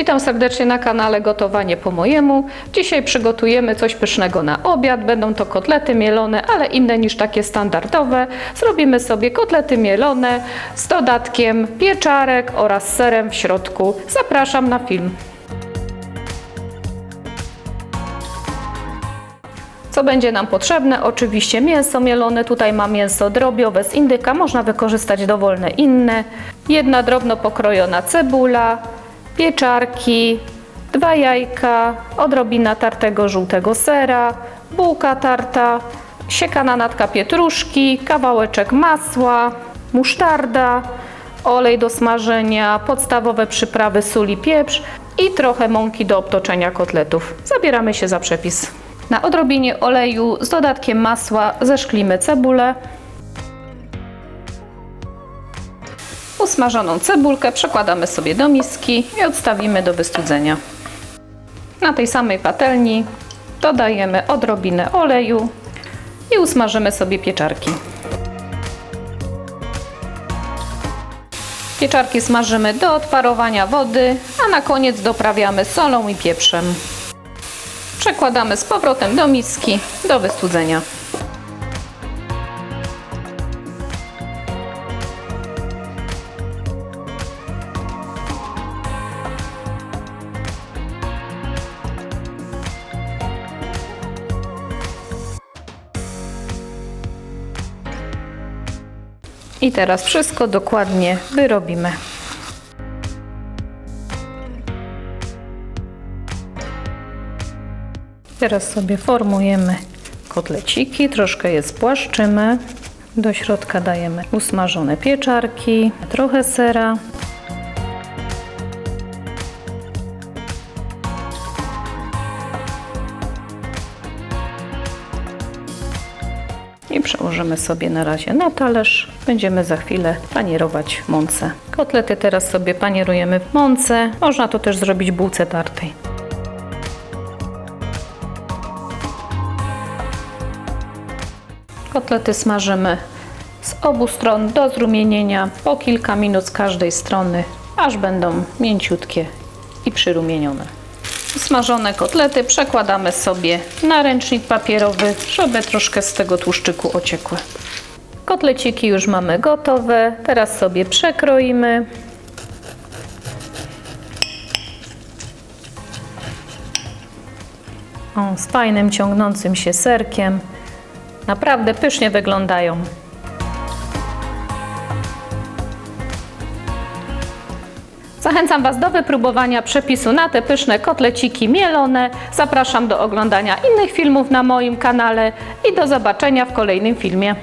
Witam serdecznie na kanale Gotowanie po mojemu. Dzisiaj przygotujemy coś pysznego na obiad. Będą to kotlety mielone, ale inne niż takie standardowe. Zrobimy sobie kotlety mielone z dodatkiem pieczarek oraz serem w środku. Zapraszam na film. Co będzie nam potrzebne? Oczywiście mięso mielone. Tutaj mam mięso drobiowe z indyka, można wykorzystać dowolne inne. Jedna drobno pokrojona cebula, pieczarki, dwa jajka, odrobina tartego żółtego sera, bułka tarta, siekana natka pietruszki, kawałeczek masła, musztarda, olej do smażenia, podstawowe przyprawy sól i pieprz i trochę mąki do obtoczenia kotletów. Zabieramy się za przepis. Na odrobinie oleju z dodatkiem masła zeszklimy cebulę. Usmażoną cebulkę przekładamy sobie do miski i odstawimy do wystudzenia. Na tej samej patelni dodajemy odrobinę oleju i usmażymy sobie pieczarki. Pieczarki smażymy do odparowania wody, a na koniec doprawiamy solą i pieprzem. Przekładamy z powrotem do miski do wystudzenia. I teraz wszystko dokładnie wyrobimy. Teraz sobie formujemy kotleciki, troszkę je spłaszczymy. Do środka dajemy usmażone pieczarki, trochę sera. I przełożymy sobie na razie na talerz. Będziemy za chwilę panierować mące. Kotlety teraz sobie panierujemy w mące. Można to też zrobić bułce tartej. Kotlety smażymy z obu stron do zrumienienia po kilka minut z każdej strony, aż będą mięciutkie i przyrumienione. Smażone kotlety przekładamy sobie na ręcznik papierowy, żeby troszkę z tego tłuszczyku ociekły. Kotleciki już mamy gotowe, teraz sobie przekroimy. O, z fajnym ciągnącym się serkiem. Naprawdę pysznie wyglądają. Zachęcam Was do wypróbowania przepisu na te pyszne kotleciki mielone. Zapraszam do oglądania innych filmów na moim kanale i do zobaczenia w kolejnym filmie.